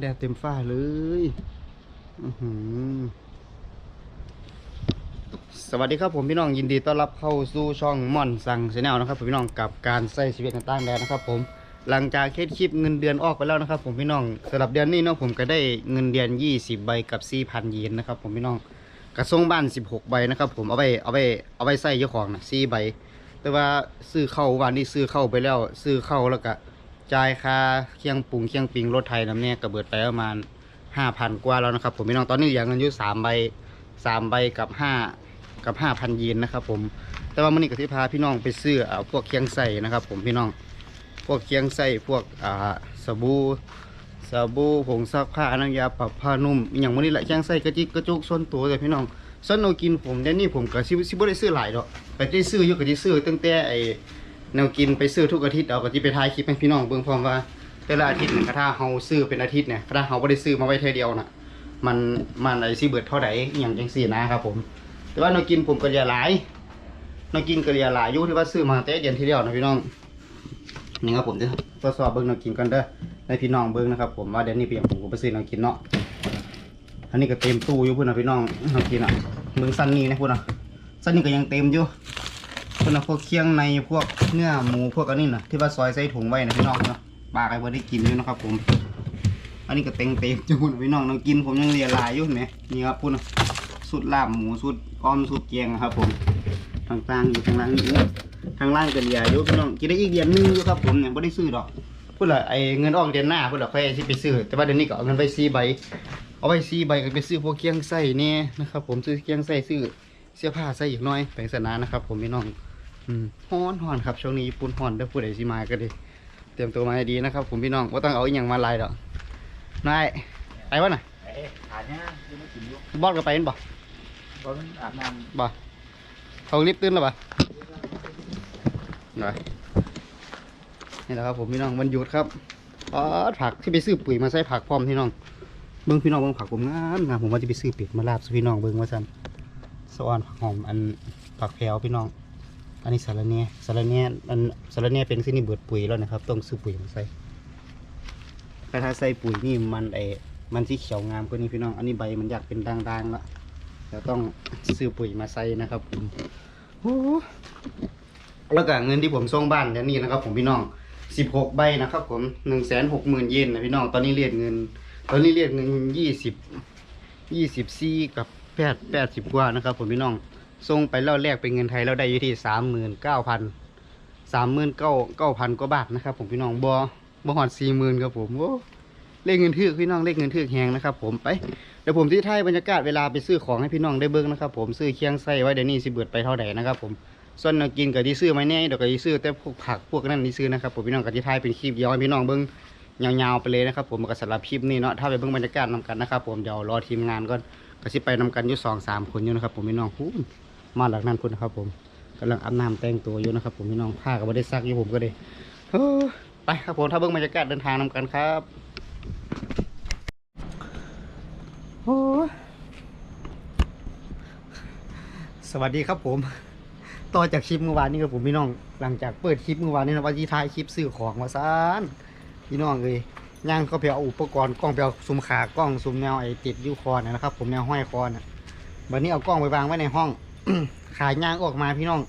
แดดเต็มฟ้าเลยสวัสดีครับผมพี่น้องยินดีต้อนรับเข้าสู่ช่องม่อนสั่งชแนลนะครับผมพี่น้องกับการใช้ชีวิตในต่างแดนนะครับ ผมหลังจากเคสคลิปเงินเดือนออกไปแล้วนะครับ ผมพี่น้องสำหรับเดือนนี้เนาะผมก็ได้เงินเดือน 20 ใบกับ 4,000 เยนนะครับ ผมพี่น้องกระทรวงบ้าน 16 ใบนะครับ ผมเอาไปเอาไปเอาไปใส่เจ้าของนะ4ใบ แต่ว่าซื้อเข้าวันนี้ซื้อเข้าไปแล้ว ซื้อเข้าแล้วก็ จ่ายค่าเคียงปรุงเคียงปิงรถไทยน้ำเนี่ยก็เบิดไปประมาณห้าพันกว่าแล้วนะครับผมพี่น้องตอนนี้เหลือเงินอยู่สามใบสามใบกับห้ากับห้าพันเยนนะครับผมแต่ว่ามันนี่ก็ที่พาพี่น้องไปซื้อเอาพวกเคียงใส่นะครับผมพี่น้องพวกเคียงใส่พวกอ่าสบู่สบู่ผงซักผ้าน้ำยาปรับผ้านุ่มอย่างวันนี้แหละเคียงใส่กระจิกกระจุกส่วนตัวเลยพี่น้องส่วนเรากินผมเดี๋ยนี้ผมก็ซิบซิบได้ซื้อหลายดอกก็ได้ซื้ออยู่ก็ได้ซื้อตั้งแต่ไอ แนวกินไปซื้อทุกอาทิตย์เอาก็ที่ไปถ่ายคลิปให้พี่น้องเบิ่งพร้อมว่า แต่ละอาทิตย์เนี่ยถ้าเฮาซื้อเป็นอาทิตย์เนี่ยถ้าเฮาบ่ได้ซื้อมาไว้เทอเดียวน่ะ มันมันไอ้สิเบิดเท่าใดอหย่างจังซี่นะครับผม แต่ว่าแนวกินผมก็อย่าหลายแนวกินก็อย่าหลายอยู่ที่ว่าซื้อมาแต่เดือนที่แล้วนะพี่น้องนี่ครับผมจะทดสอบเบิ่งแนวกินกันเด้อให้พี่น้องเบิ่งนะครับผมว่าเดือนนี้เป็นหยังผมก็ไปซื้อแนวกินเนาะอันนี้ก็เต็มตู้อยู่พุ่นนะพี่น้องแนวกินอะเบิ่งสั้นนี้นะพุ่นน่ะสั้นนี้ก็ยังเต็มอยู่ พวกนะพวกเคียงในพวกเนื้อหมูพวกอันนี้นะที่ว่าซอยใส่ถุงไว้นะพี่น้องเนาะปลาใครบ่ได้กินอยู่นะครับผม อันนี้ก็เต็งเต็มจุนพี่น้องน้องกินผมยังเรียลายอยู่เห็นไหมนี่ครับพุ่นสุดลาบหมูสุดอ้อมสุดแกงครับผมทางกลางอยู่ทางล่างนี่ทางล่างก็เรียอยู่พี่น้องกินได้อีกเดือนนึงอยู่ครับผมเนี่ยไม่ได้ซื้อดอกพูดละไอ้เงินออกเดือนหน้าพูดละค่อยสิไปซื้อแต่ว่าเดือนนี้ก็เอาเงินไปซีใบเอาไปซีใบก็ไปซื้อพวกเคียงไส้เนี่ยนะครับผมซื้อเคียงไส้ซื้อเสื้อผ้าใส่อีกน้อยแปลงสนานะครับผมพี่น้อง ฮ้อนฮ้อนครับช่วงนี้ญี่ปุ่นฮ้อนเด้อผู้ใดสิมาก็ดีเตรียมตัวมาให้ดีนะครับผมพี่น้องว่าต้องเอาอีหยังมาลายดอกนายไปวะน่ะเอ้ยขาดเนี่ยยังไม่กินอยู่บอสก็ไปเห็นบ่เพราะมันอาบน้บ่เขารีบตื่นแล้วบ่นายนี่แหละครับผมพี่น้องวันหยุดครับอ๋อผักที่ไปซื้อปุ๋ยมาใส่ผักพร้อมพี่น้องเบิ้งพี่น้องเบิ้งผักผมงามงามผมว่าจะไปซื้อเป็ดมาลาบสู่พี่น้องเบิ้งว่าซั่นสะออนผักหอมอันผักแพรวพี่น้อง อันนี้สารเนียสารเนียอันสารเนียเป็นสิ่งที่เบิดปุ๋ยแล้วนะครับ ต้องซื้อปุ๋ยมาใส่แต่ถ้าใส่ปุ๋ยนี่มันไอมันสีเขียวงามกว่านี้พี่น้อง อันนี้ใบมันอยากเป็นด่างๆแล้วแล้วต้องซื้อปุ๋ยมาใส่นะครับผมโอ้แล้วก็เงินที่ผมส่งบ้านเดี๋ยวนี้นะครับ ผมพี่น้องสิบหกใบนะครับ ผมหนึ่งแสนหกหมื่นเยนนะพี่น้อง ตอนนี้เรียกเงิน ตอนนี้เรียกเงินยี่สิบยี่สิบสี่กับแปดแปดสิบกว่านะครับ ผมพี่น้อง ส่งไปแล้วแลกเป็นเงินไทยแล้วได้อยู่ที่สามหมื่นเก้าพันสามหมื่นเก้าเก้าพันกว่าบาทนะครับ ผมพี่น้องบอบอหอดสี่หมื่นครับผมโอ้เลขเงินทึกพี่น้องเลขเงินทึกแหงนะครับ ผมไปเดี๋ยวผมที่ไทยบรรยากาศเวลาไปซื้อของให้พี่น้องได้เบิ้งนะครับ ผมซื้อเคียงไส้ไว้เดี๋ยวนี้สิเบิดไปเท่าไหร่นะครับ ผมส่วนกินกับที่ซื้อไม่แน่เดี๋ยวกับที่ซื้อแต่พวกผักพวกนั้นที่ซื้อนะครับผมพี่น้องกับที่ไทยเป็นคลิปยวให้พี่น้องเบิ้งยาวๆไปเลยนะครับ ผมกับสำหรับคลิปนี้เนาะถ้าไปเบิ้งบรรยากาศนำกันนะครับ ผมเดี๋ยวรอทีมงานก่อนก็สิไปนำกันอยู่สองสามคนอยู่นะครับผมพี่น้อง มาหลังนั้นพุ่นะครับผมกำลังอาบน้ำแต่งตัวอยู่นะครับผมพี่น้องผ้าก็ไม่ได้ซักอยู่ผมก็เลยไปครับผมถ้าเบิ่งบรรยากาศเดินทางนำกันครับโอ้สวัสดีครับผม ต่อจากคลิปเมื่อวานนี้ครับผมพี่น้อง หลังจากเปิดคลิปเมื่อวานนี้นะว่าที่ท้ายคลิปซื้อของมาซานพี่น้องเลยย่างก็ไปเอาอุปกรณ์กล้องไปเอาซุมขากล้องซุมแนวไอติดยูคอนนะครับผมแนวห้อยคอนะวันนี้เอากล้องไปวางไว้ในห้อง ขายยางออกมาพี่น้อง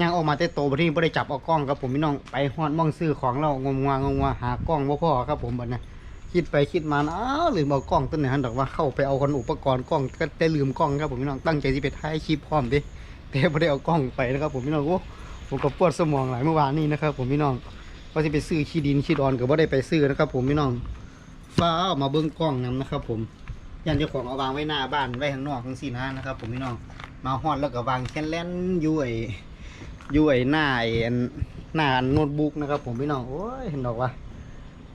ยางออกมาแต่โตบัดนี้ไม่ได้จับเอากล้องครับผมพี่น้องไปฮอดมองซื้อของเรางมงวงมงวหากล้องบ่พอครับผมบัดนี้คิดไปคิดมาอ้าวลืมเอากล้องต้นไหนฮันดอกว่าเข้าไปเอาคนอุปกรณ์กล้องก็ได้ลืมกล้องครับผมพี่น้องตั้งใจที่ไปถ่ายคลิปพร้อมดิแต่ไม่ได้เอากล้องไปนะครับผมพี่น้องโอ้ผมก็ปวดสมองหลายเมื่อวานนี้นะครับผมพี่น้องว่าจะไปซื้อขี้ดินขี้ดอนก็บ่ได้ไปซื้อนะครับผมพี่น้องฟ้าเอามาเบิ้งกล้องนํนะครับ ผมยันเจ้าของเอาวางไว้หน้าบ้านไว้ข้างนอกทั้งสี่นะนะครับ ผมพี่น้อง มาฮอดแล้วก็วางแค่นแล่นยู่ไอ้อยู่ไอ้หน้าไอ้หน้าโน้ตบุ๊กนะครับ ผมพี่น้องโอ้ยเห็นดอกว่า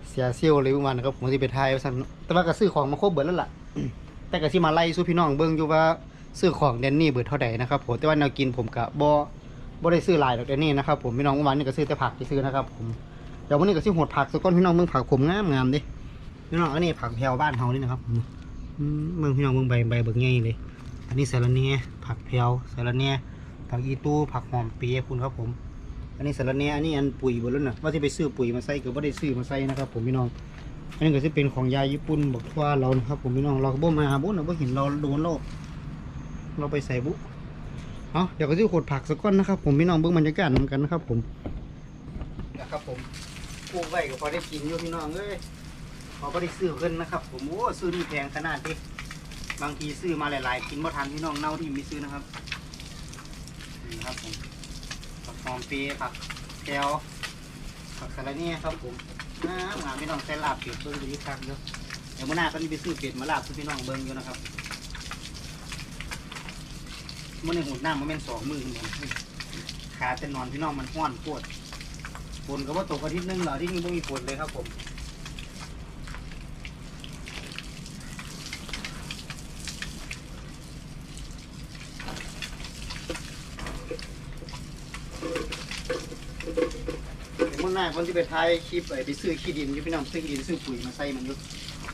เสียเซี่ยวเลยประมาณนะครับผมที่ไปทายว่าซั่นแต่ว่าก็ซื้อของมาครบเบิดแล้วล่ะแต่ก็สิมาไล่สู้พี่น้องเบิ่งอยู่ว่าซื้อของเดนนี่เบิดเท่าใดนะครับผมแต่ว่าแนวกินผมก็บ่บ่ได้ซื้อหลายดอกเดนนี่นะครับผมพี่น้องเมื่อวานนี้ก็ซื้อแต่ผักที่ซื้อนะครับผมเดี๋ยววันนี้ก็สิหดผักสักก้อนพี่น้องเบิ่งผักผมงามงามดิพี่น้องอันนี้ผักแพวบ้านเฮานี่นะครับเมืองพี่น้องเมืองใบใบเบิกใหญ่เลย อันนี้สาระเนียผักเพลียวสาระเนียผักอีตู้ผักหอมเปียคุณครับผม อันนี้สาระเนียอันนี้อันปุ๋ยบนแล้วน่ะว่าจะไปซื้อปุ๋ยมาใส่ก็ไม่ได้ซื้อมาใส่นะครับ ผมพี่น้อง อันนี้ก็จะเป็นของยาญี่ปุ่นบอกว่าเราครับผมพี่น้องเราก็บ่มาบุเราบ่เห็นเราโดนเราเราไปใส่บุเอาเดี๋ยวก็จะขดผักสักก้อนนะครับ ผมพี่น้องเบิ่งบรรยากาศนกันนะครับ ผมนะครับผมปลูกไว้ก็พอได้กินอยู่พี่น้องเอ้ยพอก็ได้ซื้อขึ้นนะครับ ผมโอ้ซื้อนี่แพงขนาดนี้ บางทีซื้อมาหลายๆ กินบ่ทันพี่น้องเน่าที่มีซื้อนะครับนี่ครับผมผักหอมเปียผักแก้วผักสะระเนี่ยครับผมงามงามพี่น้องใส่ลาบเป็ดเบิ่งดูดีคักเด้อเดี๋ยวมื้อหน้าก็นี่ไปซื้อเป็ดมาลาบให้พี่น้องเบิ่งอยู่นะครับเมื้อนี้หุ่นน้ำมันเป็นสองมือเหมือนนขาจะนอนพี่น้องมันห้อนปวดฝนก็ว่าตกอาทิตย์นึงเหรอที่นี่ไม่มีฝนเลยครับผมเดี๋ยวมื่อหน้า คนที่ไปถ่ายคลิปไปซื้อขี้ดินอยู่พี่น้องซื้อดินซื้อปุ๋ยมาใส่มันอยู่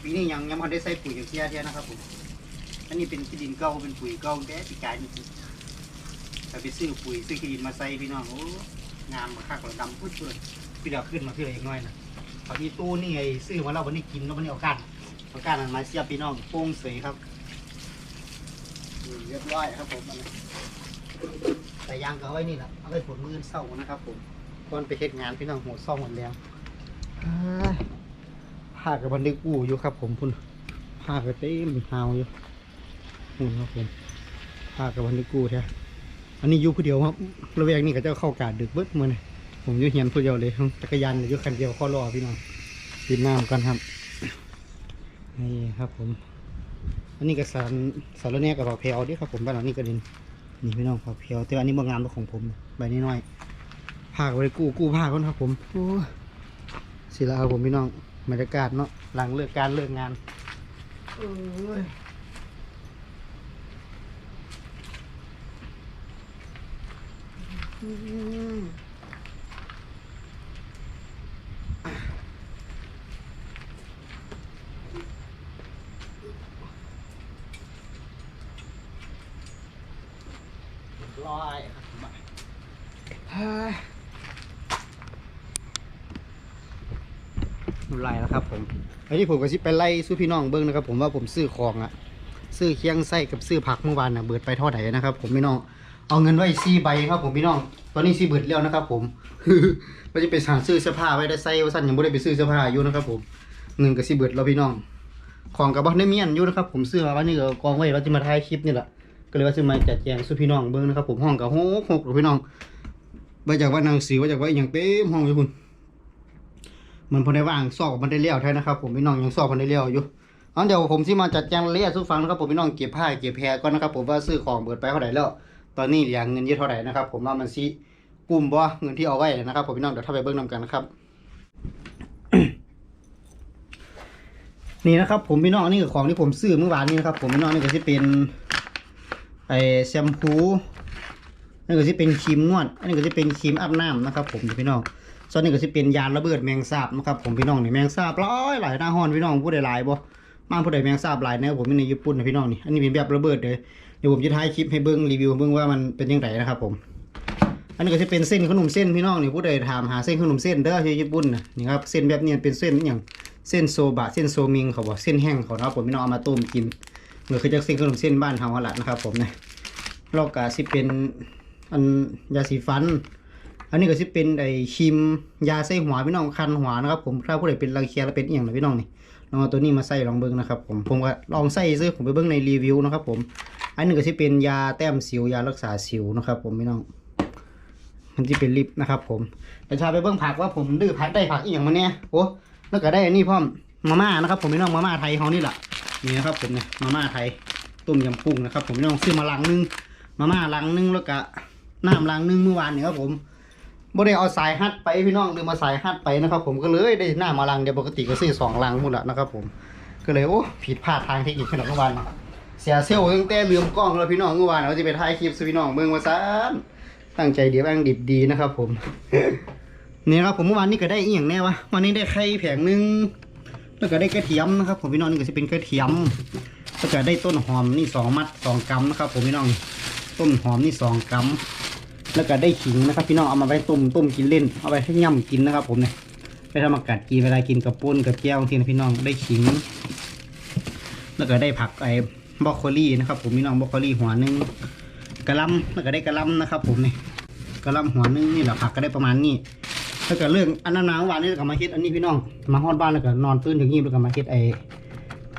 ปีนี้ยังยังไม่ได้ใส่ปุ๋ยอย่างเทียเทียนะครับผมอันนี้เป็นขี้ดินเก่าเป็นปุ๋ยเก่าแต่ปีกายนี่คือแต่ไปซื้อปุ๋ยซื้อขี้ดินมาใส่พี่น้องโอ้งามมาคักเลยดำพุดเลยพี่เดียวขึ้นมาพี่เดียวอีกหน่อยนะตอนนี้ตู้นี่ไงซื้อมาแล้ววันนี้กินแล้ววันนี้เอาก้านเอาก้านมันมาเสียบพี่น้องโป้งเสยครับเรียบร้อยครับผมแต่ยางก็ไว้นี่แหละเอาไว้ผลมือเศร้านะครับผม ก่อนไปเฮ็ดงานพี่น้องหัวซ่องหมดแล้วผ้ากับบันทึกอู่อยู่ครับ ผมพุ่นผ้าก็เต็มหาวอยู่หุ่นครับผมผ้ากับบันทึกอู่แท้อันนี้อยู่ผู้เดียวครับระแวกนี้ก็จะเข้ากาดดึกเบิดมือนี่ผมอยู่เฮียนผู้เดียวเลยจักรยานอยู่คันเดียวข้อรอพี่น้องดินน้ำกันครับนี่ครับผม อันนี้ก็สารสารเนี่ยกับผักเพลดิครับผมบ้านหลังนี้ก็ดินนี่พี่น้องผักเพลแต่อันนี้บางงามเป็นของผมใบนี้น้อย ผ้าก็ไปกู้กู้ผ้าก่อนครับผมโอ้ยสิละครับผมพี่น้องบรรยากาศเนาะหลังเลิกการเลิกงานเอ้ยอืมเรียบร้อยครับ ผมเฮ้ยน้ำลายแล้วครับผมอันนี้ผมก็สิไปไล่สู้พี่น้องเบิ้งนะครับ ผมว่าผมซื้อของอะซื้อเคียงไส้กับซื้อผักเมื่อวานนะเบิดไปเท่าไหร่นะครับ ผมพี่น้องเอาเงินไว้สี่ใบครับ ผมพี่น้อง ตอนนี้สี่เบิดแล้วนะครับ ผมก็จะไปสั่งซื้อเสื้อผ้าไว้ได้ใส่ว่าสั้นยังไม่ได้ไปซื้อเสื้อผ้าอยู่นะครับ ผมเงินก็สี่เบิดแล้วพี่น้อง ของกับบ้านได้เมียนอยู่นะครับ ผมซื้อมาวันนี้ก็กองไว้เราจะมาถ่ายคลิปนี่แหละก็เลยว่าจะมาจัดแจงสู้พี่น้องเบิ้งนะครับ ผมห้องกับหกหกหพี่น้องมาจากว่านางสือมาจากว่าอย่างเต็มห้องอยู่คุณ มันพอได้ว่างสอบมันได้เลี้ยวแท้นะครับผมพี่น้องยังสอบมันได้เลี้ยวอยู่เอาเดี๋ยวผมที่มาจัดแจงรายละเอียดสู้ฟังนะครับผมพี่น้องเก็บผ้าเก็บแพรก่อนนะครับผมว่าซื้อของเบิดไปเท่าไหร่แล้ว ตอนนี้เหลือเงินเยอะเท่าไหร่นะครับผมว่ามันซีกลุ่มบ่เงินที่เอาไว้นะครับผมพี่น้องเดี๋ยวถ้าไปเบิ้งนำกันนะครับนี่นะครับผมพี่น้องนี่คือของที่ผมซื้อเมื่อวานนี้นะครับผมพี่น้องนี่ก็จะเป็นไอแชมพูนั่ก็จะเป็นครีมนวดอันนี้ก็จะเป็นครีมอาบน้ำนะครับ ผมพี่น้อง ส่วนนี้ก็จะเป็นยานระเบิดแมงสาบนะครับผมพี่น้องนี่แมงสาบร้อยหลายหน้าห้อนพี่น้องผู้ใดหลายบ่บ้านผู้ใดแมงสาบหลายเนี่ยผมในญี่ปุ่นนะพี่น้องนี่อันนี้เป็นแบบระเบิดเลยเดี๋ยวผมจะถ่ายคลิปให้เบิ้งรีวิวเบิ้งว่ามันเป็นยังไงนะครับผม อันนี้ก็จะเป็นเส้นขนมเส้นพี่น้องนี่ผู้ใดถามหาเส้นขนมเส้นเด้อที่ญี่ปุ่นนะนี่ครับเส้นแบบนี้เป็นเส้นอย่างเส้นโซบะเส้นโซมิงเขาบอกเส้นแห้งเขานะผมพี่น้องเอามาต้มกินเหมือนคือจะเส้นขนมเส้นบ้านเฮาหั่นะนะครับผมนะแล้วก็สิเป็นอันยาสีฟัน อันนี้ก็สิเป็นไอ้ครีมยาใส่หัวพี่น้องคันหัวนะครับผมถ้าผู้ใดเป็นรังเคียแล้วเป็นเอหย่างนะพี่น้องนี่ลองเอาตัวนี้มาใส่ลองเบิ้งนะครับผมผมก็ลองใส่ซื้อผมไปเบิ้งในรีวิวนะครับผมอันนี้ก็สิเป็นยาแต้มสิวยารักษาสิวนะครับผมพี่น้องมันจะเป็นลิปนะครับผมแต่ชาไปเบิ้งผักว่าผมดื้อผักได้ผักอีกอย่างมาเนี่ยโอ้แล้วก็ได้อันนี้พร้อมมาม่านะครับ ผมพี่น้องมาม่าไทยเขานี่แหละนี่นะครับผมเนี่ยมาม่าไทยต้มยำกุ้งนะครับ ผมพี่น้องซื้อมาลังนึงมาม่าลังนึงแล้วก็น้ำลังนึงเมื่อวานเนี่ยครับผม บ่ได้เอาสายฮัดไปพี่น้องลืมมาสายฮัดไปนะครับ ผมก็เลยได้น้ำมาลังเดียวปกติก็ซื้อสองลังหมดละนะครับ ผมก็เลยโอ้ผิดพลาดทางเทคนิคขนาดเมื่อวานเสียเซลล์ตั้งแต่ลืมกล้องแล้วพี่น้องเมื่อวานเราจะไปถ่ายคลิปสพี่น้องเบิ่งวาซานตั้งใจเดี๋ยวอ้างดิบดีนะครับ ผมนี่ครับผมเมื่อวานนี้ก็ได้อีกอย่างแน่วะวันนี้ได้ไข่แผงหนึงแล้วก็ได้กระเทียมนะครับ ผมพี่น้องนี่ก็จะเป็นกระเทียมแล้วก็ได้ต้นหอมนี่สองมัดสองกำนะครับ ผมพี่น้องต้นหอมนี่สองกำ แล้วก็ได้ขิงนะครับ พี่น้องเอามาไว้ต้มต้มกินเล่น เอาไปให้ย่ำกินนะครับ ผมเนี่ยไปทำอากาศกินเวลากินกับปุ้นกับแก้วทีนะพี่น้องได้ขิง แล้วก็ได้ผักไอ้บรอกโคลี่นะครับ ผมพี่น้องบรอกโคลี่หัวหนึ่งกระลำแล้วก็ได้กระลำนะครับ ผมเนี่ยกระลำหัวหนึงนี่แหละผักก็ได้ประมาณนี้ถ้าเกิดเรื่องอันนั้นนะวันนี้ก็มาคิดอันนี้พี่น้องมาฮอดบ้านแล้วก็นอนตื่นถึงยี่แล้วก็มาคิดไอ้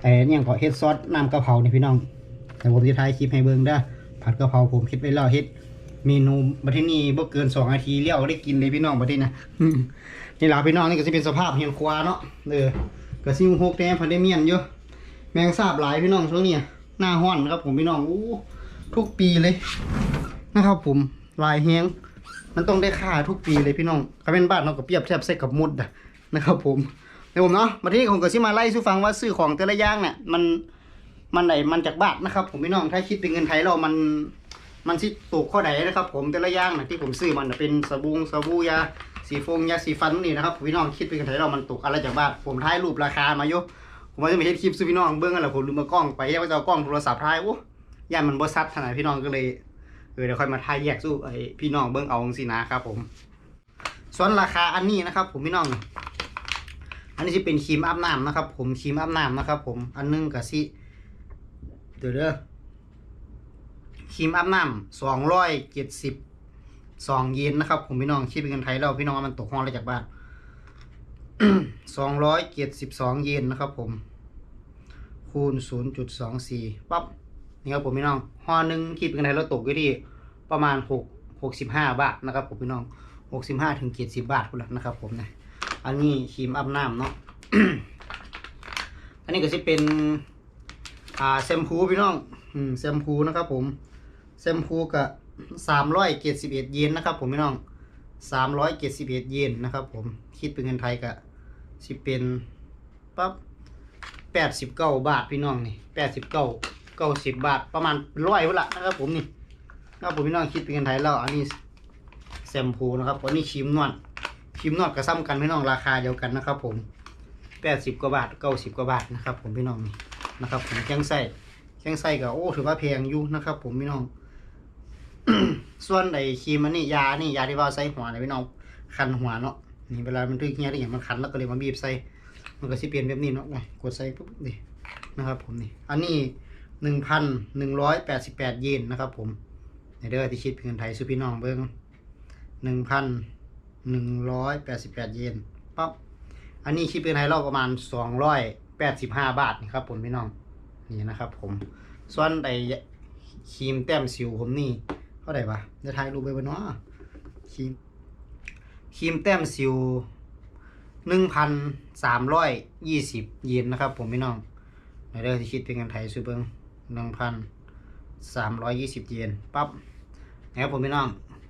ไอ้เนี่ยก็เฮ็ดซอสน้ำกะเพรานี่พี่น้องแต่ผมจะถ่ายคลิปให้เบิ่งเด้อผัดกะเพราผมคิดไว้แล้วเฮ็ด เมนูบัดทีนี้บ่เกิน2นาทีเลี้ยวได้กินเลยพี่น้องบัดนี้นะนี่ล่ะพี่น้องนี่ก็สิเป็นสภาพเฮียนควาเนาะเด้อก็สิหกแต้พันได้เมียนอยู่แมงสาบหลายพี่น้องช่วงนี้หน้าร้อนครับ ผมพี่น้องอู้ทุกปีเลยนะครับผมลายแฮงมันต้องได้ค่าทุกปีเลยพี่น้องถ้าเป็นบ้านเราก็เปรียบเทียบใส่กับมุดอะนะครับผมเดี๋ยวผมเนาะมาที่ผมก็สิมาไล่สู่ฟังว่าซื้อของแต่ละอย่างเนี่ยมันมันไหนมันจากบาทนะครับ ผมพี่น้องถ้าคิดเป็นเงินไทยเรามัน มันสิตกข้อใดนะครับผมแต่ละอย่างนะที่ผมซื้อมันนะเป็นสบู่สบู่ยาสีฟงยาสีฟันนี่นะครับพี่น้องคิดเป็นเงินไทยเรามันตกอะไรจากบ้าทผมถ่ายรูปราคามาอยู่ผมว่าจะไม่เห็นคลิปซื้อพี่น้องเบื้องกันแหละผมลืมมากล้องไปแล้วก็จะเอากล้องโทรศัพท์ถ่ายโอ้ย่านมันบ่ซัดขนาดพี่น้องก็เลยเออเดี๋ยวค่อยมาถ่ายแยกสู้ไอพี่น้องเบื้องเอาสินะครับผม ส่วนราคาอันนี้นะครับ ผมพี่น้อง อันนี้จะเป็นครีมอาบน้ำนะครับ ผมครีมอาบน้ำนะครับ ผมอันหนึงกับสิเดี๋ยวเด้อ ครีมอาบน้ำสองร้อยเจ็ดสิบสองเยนนะครับ ผมพี่น้องคิดเป็นเงินไทยแล้วพี่น้องมันตกห้องอะไรจากบ้านสองร้อยเจ็ดสิบสองเยนนะครับ ผม คูณศูนย์จุดสองสี่ปั๊บนี่ครับผมพี่น้องห่อหนึ่งคิดเป็นเงินไทยแล้วตกอยู่ที่ประมาณหกหกสิบห้าบาทนะครับ ผมพี่น้องหกสิบห้าถึงเจ็ดสิบบาทคุณละนะครับ ผมนะอันนี้ครีมอาบน้ำเนาะอันนี้ก็จะเป็นอ่าแชมพูพี่น้องอืมแชมพูนะครับ ผม แชมพูกับสามร้อยเจ็ดสิบเอ็ดเยนนะครับผมพี่น้องสามร้อยเจ็ดสิบเอ็ดเยนนะครับผมคิดเป็นเงินไทยก็สิเป็นปั๊บแปดสิบเก้าบาทพี่น้องนี่แปดสิบเก้าเก้าสิบบาทประมาณร้อยละนะครับผมนี่นะครับผมพี่น้องคิดเป็นเงินไทยแล้วอันนี้แชมพูนะครับอันนี้ครีมนวดครีมนวดก็ซ้ำกันพี่น้องราคาเดียวกันนะครับผมแปดสิบกว่าบาทเก้าสิบกว่าบาทนะครับผมพี่น้องนี่นะครับผมแข้งไส้แข้งไส้ก็โอ้ถือว่าแพงอยู่นะครับผมพี่น้อง ส่วนไอ้ครีมอันนี้ยานี่ยาที่ว่าใส่หัวนี่ยพี่น้องคันหัวเนาะนี่เวลามันทึกเงี้ยได้อย่างมันคันแล้วก็เลยมาบีบใส่มันก็สิเปลี่ยนแบบนี้เนาะไงกดใส่ปุ๊บนี่นะครับผมนี่อันนี้หนึ่งพันหนึ่งร้อยแปดสิบแปดเยนนะครับ ผมในเด้อที่คิดเป็นเงินไทยสุพี่น้องเบิ้งหนึ่งพันหนึ่งร้อยแปดสิบแปดเยนปั๊บอันนี้คิดเป็นไทยเราประมาณสองร้อยแปดสิบห้าบาทนี่ครับผมพี่น้องนี่นะครับ ผมส่วนไอ้ครีมแต้มสิวผมนี่ เท่าไหร่ปะจะถ่ายรูปไปบนเนาะครีมครีมแต้มสิวหนึ่งพันสามร้อยยี่สิบเยนนะครับ ผมพี่น้องในเรื่องที่คิดเป็นเงินไทยซื้อเบิ้งหนึ่งพันสามร้อยยี่สิบเยนปั๊บนะครับผมพี่น้อง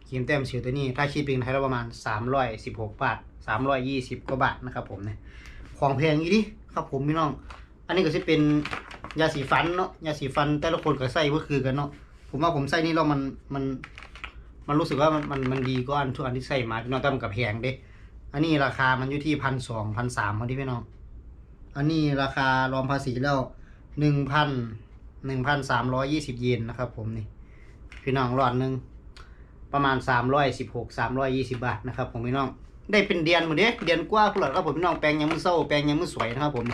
ครีมแต้มสิวตัวนี้ ถ้าคิดเป็นเงินไทยเราประมาณสามร้อยสิบหกบาทสามร้อยยี่สิบกว่าบาทนะครับ ผมเนี่ยของแพงอีดิครับผมพี่น้อง อันนี้ก็จะเป็นยาสีฟันเนาะยาสีฟันแต่ละคนก็ใส่ก็คือกันเนาะ ผมว่าผมใส่นี่แล้วมันมัน มันรู้สึกว่ามันมันมันดีกว่าอันทุกอันที่ใส่มาพี่น้องแต่มันกับแพงเด้ อันนี้ราคามันอยู่ที่พันสองพันสามพอดีพี่น้อง อันนี้ราคารวมภาษีแล้วหนึ่งพันหนึ่งพันสามร้อยยี่สิบเยนนะครับ ผมนี่ พี่น้องรอดหนึ่งประมาณสามร้อยสิบหกสามร้อยยี่สิบาทนะครับผมพี่น้อง ได้เป็นเดือนหมดเด้เดือนกว่าพุ่นละครับผมพี่น้องแปลงยังมือเศร้าแปลงยังมือสวยนะครับ ผม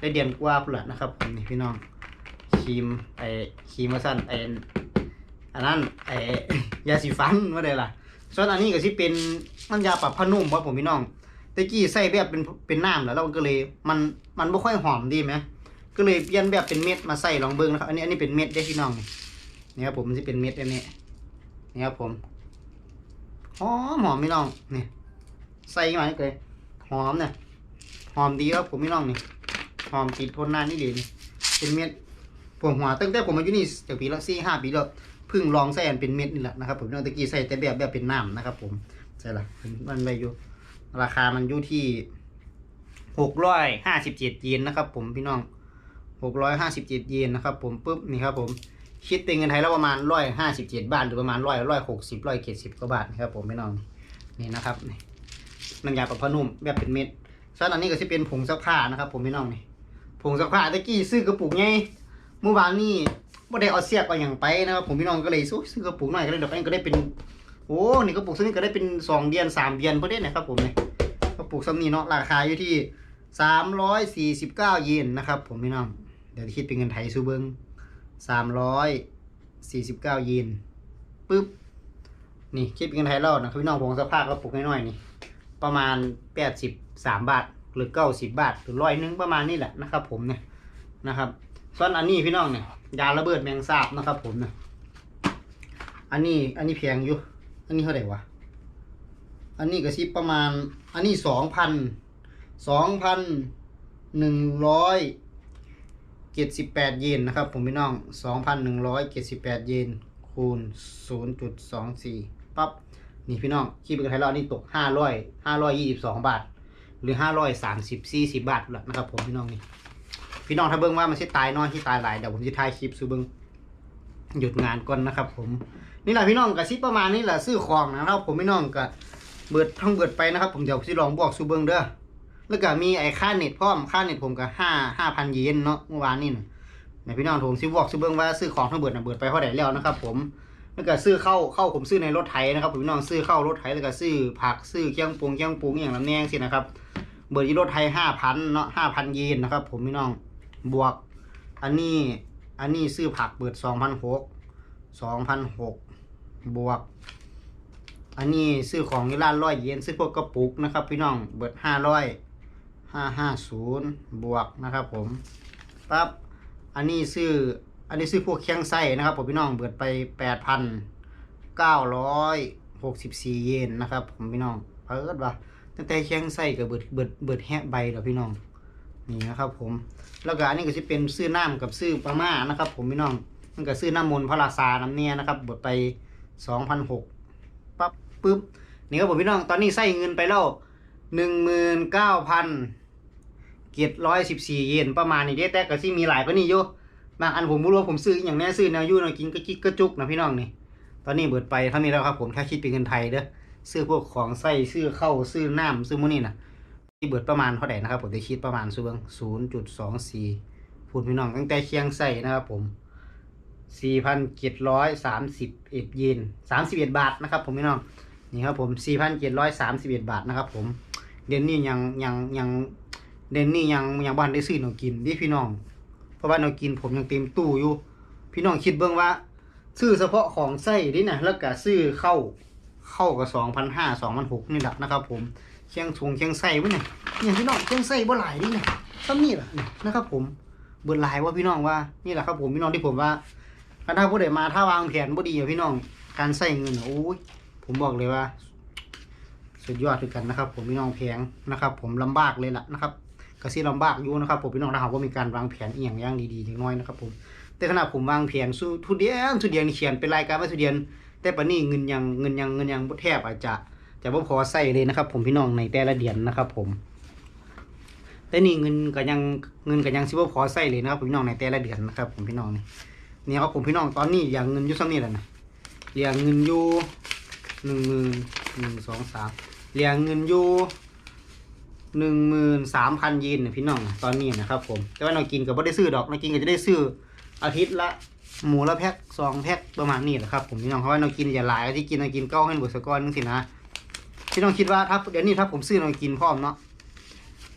ได้เดือนกว่าพุ่นละนะครับผมนี่พี่น้องครีมไอครีมมาสั้นไอ อันนั้นไอ้ยาสีฟันว่าได้ล่ะส่วนอันนี้ก็สิเป็นน้ำยาปรับผ้านุ่มครับผมพี่น้องตะกี้ใส่แบบเป็นเป็นน้ำแล้วเราก็เลยมันมันไม่ค่อยหอมดีไหมก็เลยเปลี่ยนแบบเป็นเม็ดมาใส่ลองเบิ้งนะครับ อันนี้อันนี้เป็นเม็ดได้พี่น้องนี่ครับผมมันจะเป็นเม็ดแบบนี้นี่ครับผมหอมหอมพี่น้องนี่ใส่มาเลยหอมเนี่ยหอมดีครับผมพี่น้องนี่หอมติดทนนานนี่ดีนี่เป็นเม็ดผมหัวตั้งแต่ผมอายุนี่จากปีละสี่ห้าปีแล้ว พิ่งลองใส่อันเป็นเม็ดนี่แหละนะครับผมตะกี้ใส่แต่แบบแบบเป็นน้ำนะครับ ผมใช่ละมันไปอยู่ ราคามันอยู่ที่หกร้อยห้าสิบเจ็ดเยนนะครับ ผมพี่น้องหกร้อยห้าสิบเจ็ดเยนนะครับผมปุ๊บนี่ครับผมคิดเป็นเงินไทยแล้วประมาณร้อยห้าสิบเจ็ดบาทหรือประมาณร้อยร้อยหกสิบร้อยเจ็ดสิบกว่าบาทนะครับผมพี่น้องนี่นะครับนี่น้ำยาปรับผ้านุ่มแบบเป็นเม็ดส่วนอันนี้ก็จะเป็นผงซักผ้านะครับ ผมพี่น้องนี่ผงซักผ้าตะกี้ซื้อกระปุกไงเมื่อวานนี่ บ่ได้เอาเสียบเอาอย่างไปนะครับผมพี่น้องก็เลยซื้อซื้อกระปุกหน่อยก็เลยเดี๋ยวไปก็ได้เป็นโอ้นี่กระปุกซื้อนี่ก็ได้เป็นสองเดือนสามเดือนเพื่อด้นะครับผมเนี่ยกระปุกปุกซัมนี่เนาะราคาอยู่ที่สามร้อยสี่สิบเก้าเยนนะครับผมพี่น้องเดี๋ยวคิดเป็นเงินไทยซูเบิงสามร้อยสี่สิบเก้าเยนปึ๊บนี่คิดเป็นเงินไทยแล้วนะครับพี่น้องผมสภาพกระปุกน้อยๆนี่ประมาณแปดสิบสามบาทหรือเก้าสิบบาทหรือร้อยนึงประมาณนี้แหละนะครับผมเนี่ยนะครับ ส่วนอันนี้พี่น้องเนี่ยยาระเบิดแมงสาบนะครับ ผมนี่ยอันนี้อันนี้แพงอยู่ อันนี้เท่าไหร่วะ อันนี้ก็สิประมาณ อันนี้สองพันสองพันหนึ่งร้อยเจ็ดสิบแปดเยนนะครับ ผมพี่น้องสองพันหนึ่งร้อยเจ็ดสิบแปดเยนคูณศูนย์จุดสองสี่ปั๊บนี่พี่น้องคิดเป็นไทยเรานี่ตกห้าร้อยห้าร้อยยี่สิบสองบาท หรือห้าร้อยสามสิบสี่สิบบาทแหละนะครับ ผมพี่น้องนี่ พี่น้องถ้าเบิ้งว่ามันสิตายน้อยที่ตายหลายเดี๋ยวผมจะถ่ายคลิปซื้อเบิ้งหยุดงานก่อนนะครับ ผมนี่แหละพี่น้องกับซิประมาณนี้แหละซื้อของนะครับ ผมพี่น้องก็เบิดทั้งเบิดไปนะครับ ผมเดี๋ยวสิลองบอกซูเบิ้งเด้อแล้วก็มีไอ้ค่าเน็ตพร้อมค่าเน็ตผมก็ห้าห้าพันเยนเนาะเมื่อวานนี่นะไหนพี่น้องผมซิบอกซูเบิ้งว่าซื้อของทั้งเบิดนะเบิดไปเท่าไหร่แล้วนะครับ ผมแล้วก็ซื้อเข้าเข้าผมซื้อในรถไถนะครับผมพี่น้องซื้อเข้ารถไถแล้วก็ซื้อผักซื้อเคียงปรุงเคียงปรุงอย่างลำแนงสินะครับ เบิดที่รถไทยห้าพันเนาะห้าพันเยนนะครับ ผมพี่น้อง บวก อันนี้อันนี้ซื้อผักเบิดสองพันหกสองพันหกบวก อันนี้ซื้อของที่ร้านร้อยเยนซื้อพวกกระปุกนะครับ พี่น้องเบิดห้าร้อยห้าห้าศูนย์บวกนะครับผมปั๊บอันนี้ซื้ออันนี้ซื้อพวกเคียงไส้นะครับผมพี่น้องเบิดไปแปดพันเก้าร้อยหกสิบสี่เยนนะครับผมพี่น้องเพิดว่าตั้งแต่เคียงไส้กับเบิดเบิดเบิดแฮะใบแล้วพี่น้อง นี่นะครับผมแล้วก็อันนี้ก็จะเป็นซื้อน้ำกับซื้อปลาม่านะครับ ผมพี่น้องมันก็ซื้อน้ำมนต์พระราชาน้ำเนี่ยนะครับเบิดไปสองพันหกปั๊บปึ๊บนี่ครับผมพี่น้องตอนนี้ใส่เงินไปแล้วหนึ่งหมื่นเก้าพันเจ็ดร้อยสิบสี่เยนประมาณนี้เด้แต่ก็ที่มีหลายกว่านี้อยู่บางอันผมไม่รู้ว่าผมซื้ออย่างแน่ซื้อแนวยูแนวกินก็จิกก็จุกนะพี่น้องนี่ตอนนี้เบิดไปเท่านี้แล้วครับผมถ้าคิดเป็นเงินไทยเด้อซื้อพวกของใส่ซื้อเข้าซื้อน้ำซื้อมื้อนี่นะ เบิดประมาณเท่าไหร่นะครับผมจะคิดประมาณสูงศูนย์จุดสองสี่พูดพี่น้องตั้งแต่เคียงใส่นะครับผมสี่พันเจ็ดร้อยสามสิบเอ็ดเยนสามสิบเอ็ดบาทนะครับผมพี่น้องนี่ครับผมสี่พันเจ็ดร้อยสามสิบเอ็ดบาทนะครับผมเดนนี่ยังยังยังเดนนี่ยังยังบ้านได้ซื้อหนูกินดิพี่น้อง เพราะว่าหนูกินผมยังเต็มตู้อยู่ พี่น้องคิดเบิ่งว่า ซื้อเฉพาะของไส้ดินะแล้วก็ซื้อเข้าเข้ากับสองพันห้าสองพันหกนี่หละนะครับผม เชียงทุงเชียงไส้วะเนี่ยเนี่ยพี่น้องเชียงไส้บ่หลายดิเนี่ยซ้ำนี่แหละนะครับผมเบิดหลายว่าพี่น้องว่านี่แหละครับผมพี่น้องที่ผมว่าถ้าผู้ใดมาถ้าวางแผนบ่ดีอะพี่น้อง การใส่เงินอะโอ้ยผมบอกเลยว่า สุดยอดคือกันนะครับ ผมพี่น้องแพงนะครับ ผมลำบากเลยล่ะนะครับก็สิลำบากอยู่นะครับผมพี่น้องถ้าหากว่ามีการวางแผนอีกอย่างย่างดีๆอย่างน้อยนะครับผมแต่ขณะผมวางแผนสู้ทุเรียนทุเรียนนี่เขียนเป็นรายการว่าทุเรียน แต่ปานนี้เงินยังเงินยังเงินยังบ่แทบอาจจะ จะบ่พอใส่เลยนะครับ ผมพี่น้องในแต่ละเดือนนะครับ ผม แต่นี่เงินก็ยังเงินก็ยังสิบ่พอใส่เลยนะครับผมพี่น้องในแต่ละเดือนนะครับ ผมพี่น้องนี่นี่ครับผมพี่น้องตอนนี้อย่างเงินอยู่ซ้ำนี่แหละนะเหลือเงินอยู่หนึ่งหมื่นหนึ่งสองสามเหลือเงินอยู่หนึ่งหมื่นสามพันเยนนะพี่น้องตอนนี้นะครับ ผม แต่ว่าเรากินก็บ่ได้ซื้อดอกเรากินก็จะได้ซื้ออาทิตย์ละหมูละแพ็คสองแพ็คประมาณนี้แหละครับผมพี่น้องเพราะว่าเรากินอย่าหลายที่กินเรากินเก้าให้หมดสกอนนึงสินะ พี่น้องคิดว่าถ้าเดี๋ยวนี้ถ้าผมซื้อเรากินพร้อมเนาะ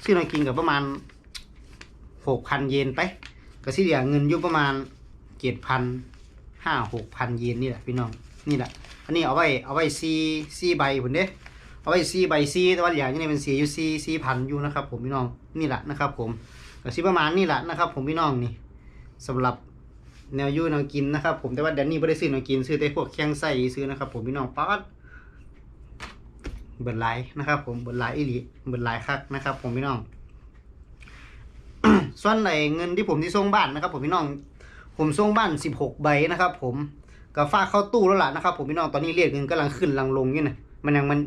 ซื้อเรากินกับประมาณหกพันเยนไปก็สิเหลือเงินอยู่ประมาณเจ็ดพันห้าหกพันเยนนี่แหละพี่น้องนี่แหละอันนี้เอาไว้เอาไว้ซีซีใบผมเด้เอาไว้ซีใบซีแต่ว่าเหลืออยู่ในเป็นสีอยู่ซีซีพันอยู่นะครับ ผมพี่น้องนี่แหละนะครับ ผมก็สิประมาณนี่แหละนะครับ ผมพี่น้องนี่สำหรับแนวยูแนวกินนะครับ ผมแต่ว่าแดนนี่ไม่ได้ซื้อแนวกินซื้อแต่พวกแข้งไส้ซื้อนะครับ ผมพี่น้องป๊อด เบิดไลายนะครับผมเบิดไลายอีหลีเบิดไลายคักนะครับ ผมพี่น้องส่วนไหนเงินที่ผมที่ส่งบ้านนะครับ ผมพี่น้อง ผมส่งบ้านสิบหกใบนะครับ ผมก็ฝากเข้าตู้แล้วล่ะนะครับ ผมพี่น้องตอนนี้เรียกเงินกำลังขึ้นกำลังลงอยู่นะมันยังมัน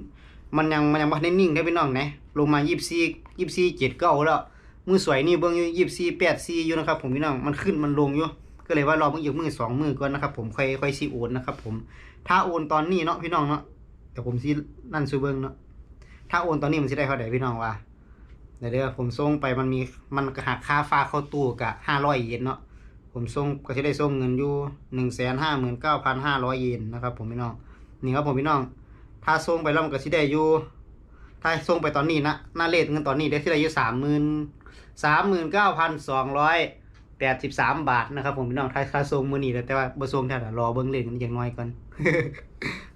มันยังมันยังไม่ได้นิ่งได้พี่น้องนะลงมายี่สิบสี่ยี่สิบสี่เจ็ดเก้าแล้วมือสวยนี่เบิ้งอยู่ยี่สิบสี่แปดสี่อยู่นะครับ ผมพี่น้องมันขึ้นมันลงอยู่ก็เลยว่ารอเมื่ออีกมือสองมือก่อนนะครับ ผมค่อยค่อยซีโอนนะครับ ผมถ้าโอนตอนนี้เนาะพี่น้องเนาะ แต่ผมซีนั่นซูเบิงเนาะถ้าโอนตอนนี้มันสิได้เท่าไหร่พี่น้องว่าเดี๋ยวเดี๋ยวผมส่งไปมันมีมันหักค่าฟ้าเข้าตู้กะห้าร้อยเยนเนาะผมส่งก็จะได้ส่งเงินอยู่หนึ่งแสนห้าหมื่นเก้าพันห้าร้อยเยนนะครับ ผมพี่น้องนี่ครับผมพี่น้อง ถ้าส่งไปแล้วมันก็สิได้อยู่ถ้าส่งไปตอนนี้นะหน้าเลทเงินตอนนี้ได้ที่ได้อยู่สามหมื่นสามหมื่นเก้าพันสองร้อยแปดสิบสามบาทนะครับ ผมพี่น้องถ้าค่าส่งมือนี้แต่ว่าบ่ส่งแท้แต่รอเบิ้งเลทกันอย่างน้อยก่อน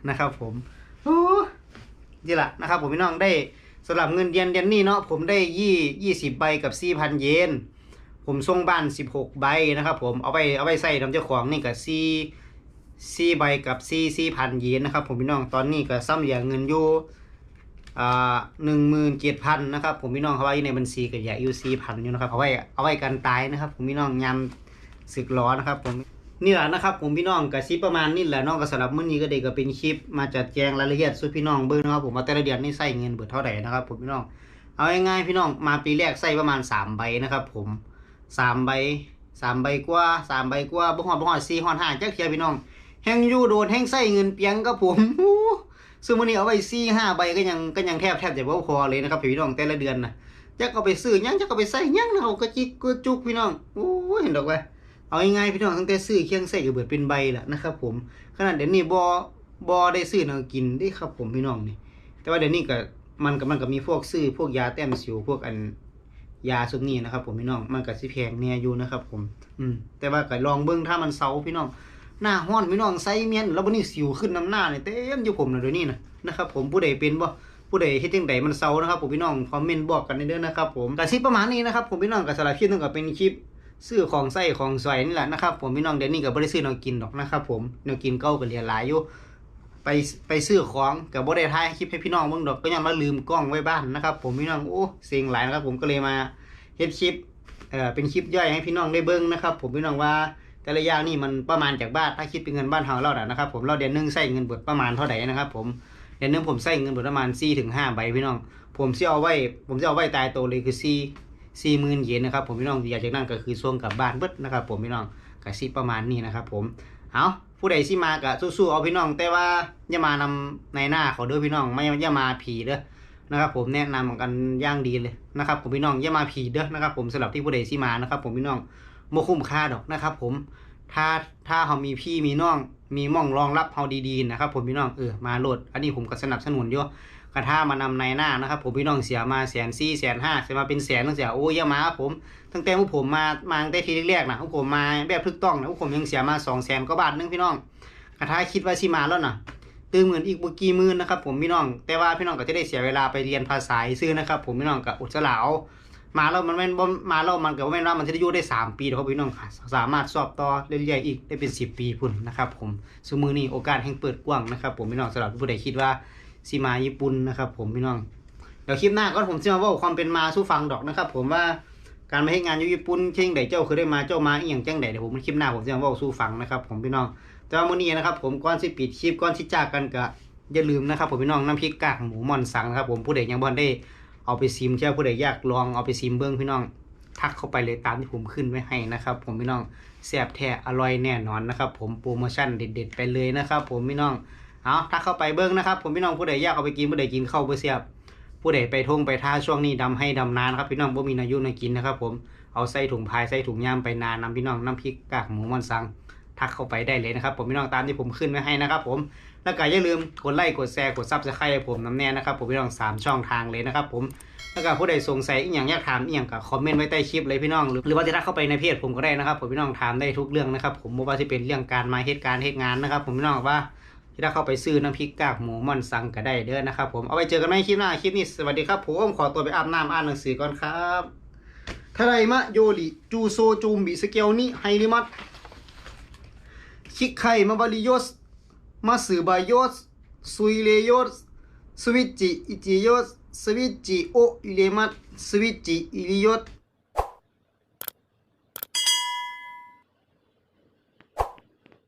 นะครับ ผม นี่แหละนะครับผมพี่น้องได้สำหรับเงินเดือนเดือนนี้เนาะผมได้ยี่ยี่สิบใบกับสี่พันเยนผมส่งบ้านสิบหกใบนะครับผมเอาไปเอาไปใส่น้ำเจ้าของนี่กับสี่สี่ใบกับสี่สี่พันเยนนะครับผมพี่น้องตอนนี้ก็ซ้ำเหลือเงินอยู่อ่าหนึ่งหมื่นเจ็ดพันนะครับผมพี่น้องเขาไว้ในบัญชีก็อย่าอยู่สี่พันอยู่นะครับเอาไว้เอาไว้กันตายนะครับผมพี่น้องยำศึกล้อนะครับผม นี่แหละนะครับผมพี่น้องกับซิประมาณนี้แหละน้องก็สำหรับมื้อนี้ก็เด็กก็เป็นคลิป มาจัดแจงรายละเอียดสู่พี่น้องเบิ่งนะครับผมว่าแต่ละเดือนนี่ใส่เงินเบิดเท่าไหร่นะครับผมพี่น้องเอาง่ายๆพี่น้องมาปีแรกใส่ประมาณสามใบนะครับผมสามใบสามใบกว่าสามใบกว่าบ่ฮอดบ่ฮอดสี่ฮอดห้าจักเทียพี่น้องแฮงยู่โดนแฮงใส่เงินเปียงกับผมอู้ซึ่งมื้อนี้เอาไว้สี่ห้าใบก็ยังก็ยังแทบแทบจะบ่พอเลยนะครับพี่น้องแต่ละเดือนนะจักเอาไปซื้อยังจักเอาไปใส่ยังนะเอากระจิกกระจุกพี่น้องโอ้เห็นดอกว่า เอาง่ายๆพี่น้องตั้งแต่ซื้อเครื่องใส่ก็เบิดเป็นใบแล้วนะครับผมขนาดเดี๋ยวนี้บ่บ่ได้ซื้อนวกินเด้ครับผมพี่น้องนี่ แต่ว่าเดี๋ยวนี้ก็มันก็มันก็มีพวกซื้อพวกยาแต้มสิวพวกอันยาชุดนี้นะครับ ผมพี่น้องมันก็สิแพงแน่อยู่นะครับ ผม อืมแต่ว่าก็ลองเบิ่งถ้ามันเซาพี่น้องหน้าห้อนพี่น้องไซเมียนแล้วบัดนี้สิวขึ้นน้ำหน้าเนี่ยเต็มอยู่ผมนะเดี๋ยวนี้นะนะครับ ผมผู้ใดเป็นบ่ผู้ใดเฮ็ดจังไดมันเซานะครับผมพี่น้องคอมเมนต์บอกกันเด้อนะครับ ผมก็สิประมาณนี้นะครับผมพี่น้องก็สำหรับคลิปนึงก็เป็นคลิป ซื้อของใส่ของสวยนี่แหละนะครับผมพี่น้องเดี๋ยวนี้ก็บ่ได้ซื้อแนวกินดอกนะครับผมแนวกินเก่าก็เหลือหลายอยู่ไปไปซื้อของกับบ่ได้ถ่ายคลิปให้พี่น้องเบิ่งดอกก็ยังมาลืมกล้องไว้บ้านนะครับผมพี่น้องโอ้เซ็งหลายนะครับผมก็เลยมาเฮ็ดคลิปเอ่อเป็นคลิปย่อยให้พี่น้องได้เบิ่งนะครับผมพี่น้องว่าแต่ละอย่างนี่มันประมาณจากบ้านถ้าคิดเป็นเงินบ้านเฮาเราน่ะนะครับผมเราเดือนนึงใช้เงินเบิดประมาณเท่าไหร่นะครับผมเดือนนึงผมใช้เงินเบิดประมาณ4ถึง5ใบพี่น้อง ผมสิเอาไว้ผมจะเอาไว้ตายโตวเลยคือ4 40,000เยนนะครับผมพี่น้องอยากจากนั้นก็คือส่งกลับบ้านเบิดนะครับผมพี่น้องก็สิประมาณนี้นะครับผมเอาผู้ใดสิมาก็สู้ๆเอาพี่น้อง แต่ว่าอย่ามานำในหน้าเขาเด้อพี่น้องไม่อย่ามาผีเด้อนะครับผมแนะนำกันย่างดีเลยนะครับผมพี่น้องอย่ามาผีเด้อนะครับผมสำหรับที่ผู้ใดสิมานะครับผมพี่น้องโมคุ้มค่าดอกนะครับ ผมถ้าถ้าเขามีพี่มีน้องมีม่องรองรับเขาดีๆนะครับผมพี่น้องเออมาโหลด อันนี้ผมก็สนับสนุนอยู่ กระท่ามานำในหน้านะครับ ผมพี่น้องเสียมาแสนสี่แสนห้าเสียมาเป็นแสนตั้งเสียโอ้ยอย่ามาครับผมตั้งแต่พวกผมมามาตั้งแต่ทีแรกๆนะพวกผมมาแบบถูกต้องนะพวกผมยังเสียมาสองแสนกว่าบาทนึงพี่น้องกระท่าคิดว่าสิมาแล้วนะตื่นเงินอีกบ่กี่มื่นนะครับผมพี่น้องแต่ว่าพี่น้องก็จะได้เสียเวลาไปเรียนภาษาซื้อนะครับ ผมพี่น้องก็อุตสาห์เอามาแล้วมันแม่นบ่มาแล้วมันก็บ่แม่นว่ามันจะได้อยู่ได้สามปีหรอกครับพี่น้องสามารถสอบต่อเรื่อยๆอีกได้เป็นสิบปีพุ่นนะครับผมสมือนี้โอกาสแห่งเปิดกว้างนะครับผมพี่น้องสำหรับผู้ใดคิดว่า สิมาญี่ปุ่นนะครับ ผมพี่น้อง เดี๋ยวคลิปหน้าก็ผมจะมาว่าความเป็นมาสู้ฟังดอกนะครับ ผมว่าการมาให้งานอยู่ญี่ปุ่นเช่งใดเจ้าเคยได้มาเจ้ามาอีหยังจังใดเดี๋ยวผมคลิปหน้าผมจะมาว่าสู้ฟังนะครับ ผมพี่น้องแต่ว่ามื้อนี้นะครับ ผมก่อนสิปิดคลิปก่อนที่จากกันก็อย่าลืมนะครับ ผมพี่น้องน้ำพริกกากหมูม่อนสังนะครับ ผมผู้ใดยังบ่ได้เอาไปซิมเชื่อผู้ใดอยากลองเอาไปซิมเบิ้งพี่น้องทักเข้าไปเลยตามที่ผมขึ้นไว้ให้นะครับ ผมพี่น้องแซ่บแท้อร่อยแน่นอนนะครับ ผมโปรโมชั่นเด็ด ๆ ไปเลยนะครับ ผมพี่น้อง เอาทักเข้าไปเบิ้งนะครับผมพี่น้องผู้ใดอยากเอาไปกินผู้ใดกินเข้าบ่เสียบ ผู้ใดไปท่งไปท่าช่วงนี้ดำให้ดำนานครับพี่น้องบ่มีนายุนกินนะครับผมเอาใส่ถุงพายใส่ถุงย่ามไปนานนำพี่น้องน้ำพริกกากหมูม่อนสังทักเข้าไปได้เลยนะครับผมพี่น้องตามที่ผมขึ้นไว้ให้นะครับผมแล้วก็อย่าลืมกดไลค์กดแชร์กดซับสไครต์ให้ผมน้ำแน่นะครับผมพี่น้องสามช่องทางเลยนะครับผมแล้วก็ผู้ใดสงสัยอีกอย่างอยากถามอีกอย่างก็คอมเมนต์ไว้ใต้คลิปเลยพี่น้อง หรือหรือว่าจะทักเข้าไปในเพจผมก็ได้นะครับผมพี่น้องถามได้ทุกเรื่องนะครับผมไม่ว่าจะเป็นเรื่องการมาเหตุการณ์เหตุงานนะครับผมพี่น้องว่า ที่ถ้าเข้าไปซื้อน้ำพริกกากหมูม่อนซังก็ได้เด้อนะครับผมเอาไว้เจอกันในคลิปหน้าคลิปนี้สวัสดีครับผมขอตัวไปอาบน้ำอ่านหนังสือก่อนครับทาไรมะโยริจูโซจูมบิสเกลนิไฮริมัตคิกไข่มาบาริโยสมาสือบายโยสซุยเลโยสสวิตจิอิจิโยสสวิตจิโออิเลมัตสวิตจิอิริโยส